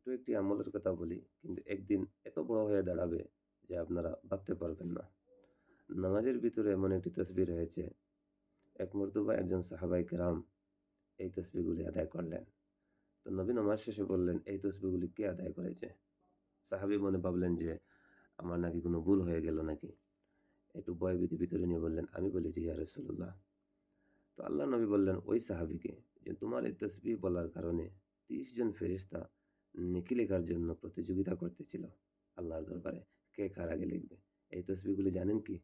ছোট্ট একটি আমলের কথা বলি, কিন্তু একদিন এত বড় হয়ে দাঁড়াবে যে আপনারা ভাবতে পারবেন না। নামাজের ভিতরে এমন একটি তসবি রয়েছে, এক মর্তবা একজন সাহাবাই কেরাম এই তসবিগুলি আদায় করলেন। তো নবীন নামাজ শেষে বললেন, এই তসবিগুলি কে আদায় করেছে? সাহাবি মনে ভাবলেন যে, আমার নাকি কোনো ভুল হয়ে গেল নাকি? একটু ভয়ভীতি ভিতরে নিয়ে বললেন, আমি বলেছি, ইয়া রসুল্লাহ তো আল্লাহ নবী বললেন, ওই সাহাবিকে যে তোমার এই তসবি বলার কারণে তিরিশ জন ফেরিস্তা নেকি লেখার জন্য প্রতিযোগিতা করতেছিল আল্লাহর দরবারে। কে কার আগে লিখবে? এই তসবিগুলি জানেন কি?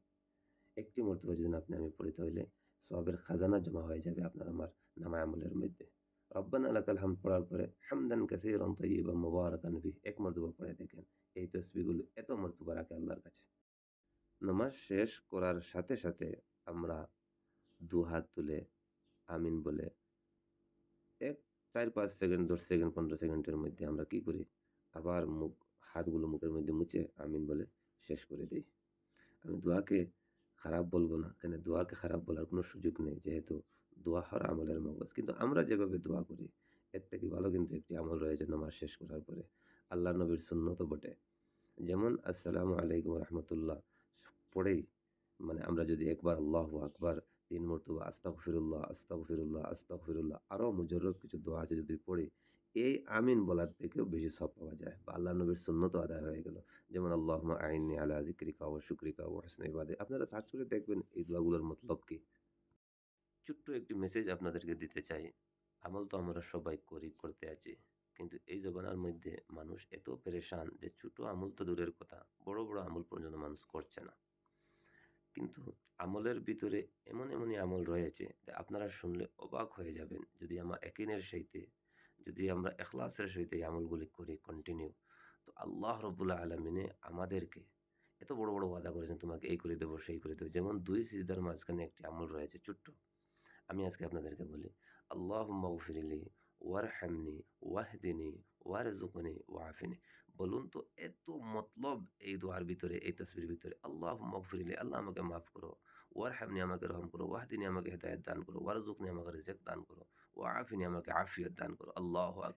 একটি মর্তবা যদি আপনি আমি পড়িতে হইলে সবের খাজানা জমা হয়ে যাবে আপনার আমার নামায় আমলের মধ্যে। রব্বানা আলাকাল হাম পড়ার পরে হামদান কাছে রন্তই বা মোবারকান বি এক মর্তবা পড়ে দেখেন, এই তসবিগুলি এত মর্তবা রাখে আল্লাহর কাছে। নামাজ শেষ করার সাথে সাথে আমরা দু হাত তুলে আমিন বলে এক চার পাঁচ সেকেন্ড দশ সেকেন্ড পনেরো সেকেন্ডের মধ্যে আমরা কি করি? আবার মুখ, হাতগুলো মুখের মধ্যে মুছে আমিন বলে শেষ করে দিই। আমি দোয়াকে খারাপ বলব না, কেন দোয়াকে খারাপ বলার কোনো সুযোগ নেই, যেহেতু দোয়া হর আমলের মগজ। কিন্তু আমরা যেভাবে দোয়া করি, এর থেকে ভালো কিন্তু একটি আমল রয়েছে নামাজ শেষ করার পরে। আল্লাহ নবীর সুন্নত বটে। যেমন, আসসালামু আলাইকুম রহমতুল্লাহ, পড়েই মানে আমরা যদি একবার আল্লাহ আকবার তিন মর্তবা আস্তাক ফিরুল্লাহ আস্তাক ফিরুল্লাহ আস্তাক ফিরুল্লাহ আরও মুজরব কিছু দোয়া আছে যদি পড়ে, এই আমিন বলার থেকেও বেশি সব পাওয়া যায় বা আল্লাহ নবীর সুন্নত আদায় হয়ে গেল। যেমন আল্লাহ আইনি আলা জিক্রিকা ও শুক্রিকা ও হাসন ইবাদে আপনারা সার্চ করে দেখবেন এই দোয়াগুলোর মতলব কি। ছোট্ট একটি মেসেজ আপনাদেরকে দিতে চাই। আমল তো আমরা সবাই করি, করতে আছি। কিন্তু এই জমানার মধ্যে মানুষ এত পেরেশান যে ছোট আমল তো দূরের কথা, বড় বড় আমল পর্যন্ত মানুষ করছে না। কিন্তু আমলের ভিতরে এমন এমনই আমল রয়েছে যে আপনারা শুনলে অবাক হয়ে যাবেন, যদি আমার একিনের সহিতে, যদি আমরা এখলাসের সহিত এই আমলগুলি করি কন্টিনিউ তো আল্লাহ রবুল্লাহ আলমিনে আমাদেরকে এত বড় বড় ওয়াদা করেছেন, তোমাকে এই করে দেবো, সেই করে দেবো। যেমন দুই সিজদার মাঝখানে একটি আমল রয়েছে ছোট্ট। আমি আজকে আপনাদেরকে বলি আল্লাহ মগফিরিলি ওয়ার হ্যামনি ওয়াহদিনী ওয়ার জুকনি ওয়াফিনি বলুন তো, এত মতলব এই দোয়ার ভিতরে, এই তসবির ভিতরে। আল্লাহ মগফিরিলি আল্লাহ আমাকে মাফ করো। ওয়ার হ্যামনি আমাকে রহম করো। ওয়াহদিনী আমাকে হেদায়ত দান করো। ওয়ার জুকনি আমাকে রিজেক দান করো। ও আফিনী আমাকে আফিয়ত দান করো। আল্লাহ